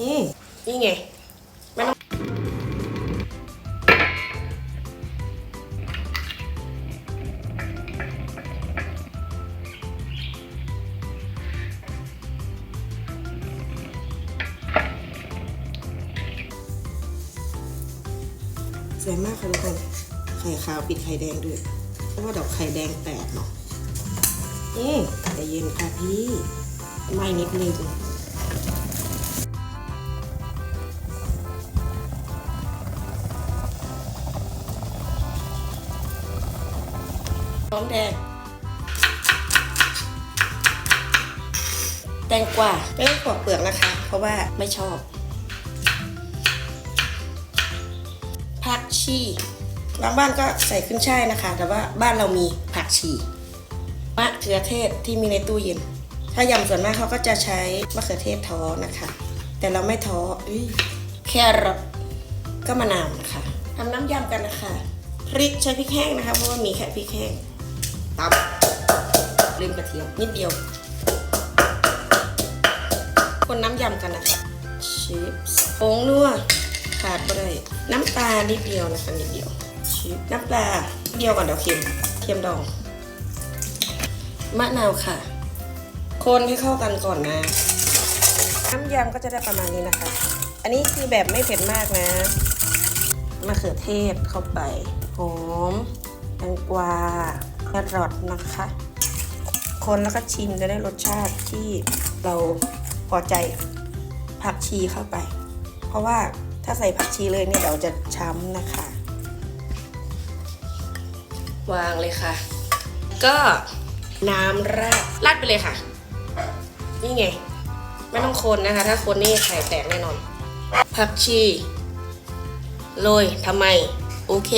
อืมนี่ไงไม่ต้องสวยมากค่ะทุกคน ไข่ขาวปิดไข่แดงด้วย เพราะว่าดอกไข่แดงแตกเนาะอืมใจเย็นค่ะพี่ ไม่นิดนึง หอมแดง แตงกวาไม่ต้องปอกเปลือกนะคะ เพราะว่าไม่ชอบผักชีบางบ้านก็ใส่ขึ้นช่ายนะคะ แต่ว่าบ้านเรามีผักชีมะเขือเทศที่มีในตู้เย็น ถ้ายำส่วนมากเขาก็จะใช้มะเขือเทศท้อนะคะ แต่เราไม่ท้ออุ๊ยแครอทก็มะนาวนะคะทำน้ำยำกันนะคะ พริกใช้พริกแห้งนะคะ เพราะว่ามีแค่พริกแห้ง ตำลืมกระเทียมนิดเดียว คนน้ำยำกันนะคะชิปส์ผงนัวขาดไปเลยน้ำปลานิดเดียวนะคะนิดเดียวชิปน้ำปลาเดียวก่อนเดี๋ยวเค็มเค็มดอง มะนาวค่ะ คนให้เข้ากันก่อนนะ น้ำยำก็จะได้ประมาณนี้นะคะ อันนี้คือแบบไม่เผ็ดมากนะมะเขือเทศเข้าไป หอมแตงกวา รอทนะคะ คนแล้วก็ชิมจะได้รสชาติที่เราพอใจผักชีเข้าไป เพราะว่าถ้าใส่ผักชีเลยเนี่ยเดี๋ยวจะช้ำนะคะ วางเลยค่ะ ก็น้ำราดราดไปเลยค่ะ นี่ไง ไม่ต้องคนนะคะ ถ้าคนนี่ไข่แตกแน่นอน ผักชีโรยทำไม โอเค